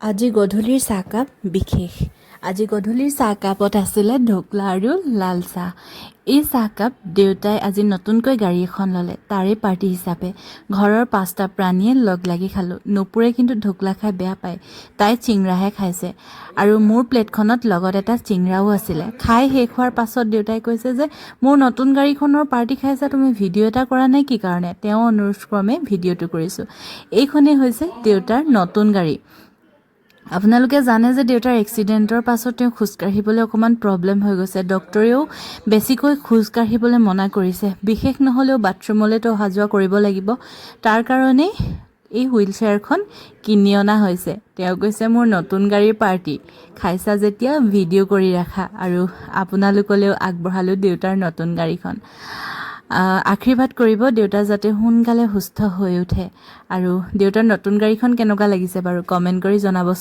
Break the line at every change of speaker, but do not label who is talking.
আজি গধূলিৰ চাহকাপ বিশেষ। আজি গধূলিৰ চাহকাপত আছিলে ঢকলা আৰু লাল চাহ। এই চাহকাপ দেউতাই আজি নতুনকৈ গাড়ী এখন ল'লে, তাৰে পাৰ্টি হিচাপে। ঘৰৰ পাঁচটা প্ৰাণীয়ে লগ লাগি খালোঁ। নুপুৰে কিন্তু ঢকলা খাই বেয়া পায়। তাই চিংৰাহে খাইছে। আৰু মোৰ প্লেটখনত লগত এটা চিংৰাও আছিলে। খাই শেষ হোৱাৰ পাছত দেউতাই কৈছে যে, মোৰ নতুন গাড়ীখনৰ পাৰ্টি খাইছা, তুমি ভিডিঅ' এটা কৰা নাই কি কাৰণে? তেওঁ অনুৰোধক্ৰমে ভিডিঅ'টো কৰিছোঁ। এইখনেই হৈছে দেউতাৰ নতুন গাড়ী। আপোনালোকে জানে যে দেউতাৰ এক্সিডেণ্টৰ পাছত তেওঁ খোজকাঢ়িবলৈ অকণমান প্ৰব্লেম হৈ গৈছে। ডক্টৰেও বেছিকৈ খোজকাঢ়িবলৈ মনা কৰিছে। বিশেষ নহ'লেও বাথৰুমলৈতো অহা যোৱা কৰিব লাগিব। তাৰ কাৰণেই এই হুইল চেয়াৰখন কিনি অনা হৈছে। তেওঁ কৈছে, মোৰ নতুন গাড়ীৰ পাৰ্টি। খাইছা যেতিয়া, ভিডিঅ' কৰি ৰাখা আৰু আপোনালোকলৈও আগবঢ়ালোঁ দেউতাৰ নতুন গাড়ীখন। আশীৰ্বাদ কৰিব দেউতা যাতে সোনকালে সুস্থ হৈ উঠে। আৰু দেউতাৰ নতুন গাড়ীখন কেনেকুৱা লাগিছে বাৰু? কমেণ্ট কৰি জনাবচোন।